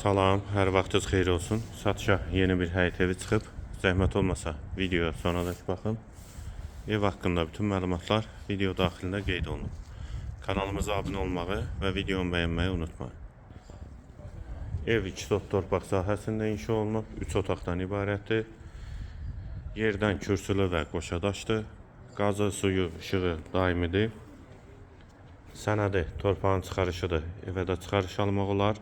Salam, hər vaxtınız xeyir olsun. Satışa yeni bir həyət evi çıxıb. Zəhmət olmasa videoya sonradakı baxın. Ev haqqında bütün məlumatlar video daxilində qeyd olunub. Kanalımıza abunə olmağı və videomu bəyənməyi unutmayın. Ev 2 sot torpaq sahəsində inşa olunub, 3 otaqdan ibarətdir. Yerdən kürsülü və qoşadaşdır. Qazı, suyu, işığı daimidir. Sənədi torpağın çıxarışıdır. Evə də çıxarış almaq olar.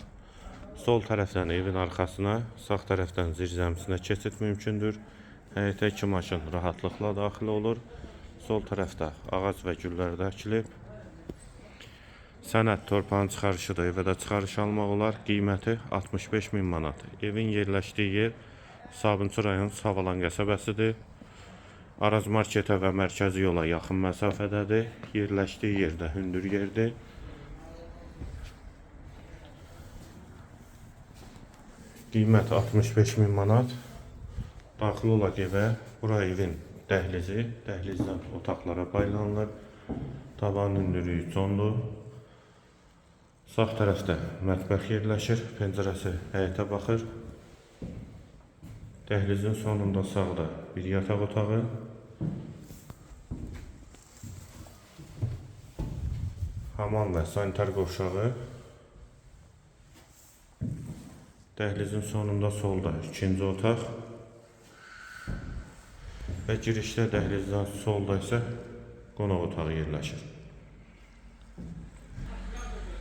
Sol tərəfdən evin arxasına, sağ tərəfdən zirzəmisinə keçid mümkündür. Həyətə iki maşın rahatlıqla daxil olur. Sol tərəfdə ağac və güllər də əkilib. Sənəd torpağın çıxarışıdır. Evə də çıxarış almaq olar. Qiyməti 65 min manat. Evin yerləşdiyi yer Sabunçu rayon Savalan qəsəbəsidir. Araz marketə və mərkəzi yola yaxın məsafədədir. Yerləşdiyi yerdə hündür yerdir. Qiymət 65 min manat. Daxil olaq evə. Bura evin dəhlizi, dəhlizdən otaqlara paylanılır. Tavan hündürlüyü condur. Sağ tərəfdə mətbəx yerləşir. Pəncərəsi həyətə baxır. Dəhlizin sonunda sağda bir yataq otağı. Hamam və sanitar qovşağı. Dəhlizin sonunda solda ikinci otaq. Və girişdə dəhlizdən solda isə qonaq otağı yerləşir.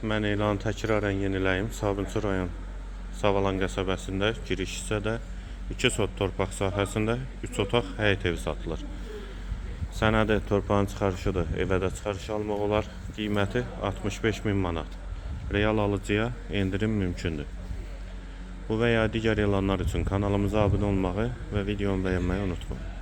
Mən elanı təkrarən yeniləyim. Sabunçu rayon Savalan qəsəbəsində giriş hissədə 2 sot torpaq sahəsində 3 otaq həyət evi satılır. Sənədi torpağın çıxarışıdır. Evə də çıxarış almaq olar. Qiyməti 65 min manat. Real alıcıya endirim mümkündür. Bu və ya digər elanlar üçün kanalımıza abunə olmağı və videomu bəyənməyi unutmayın.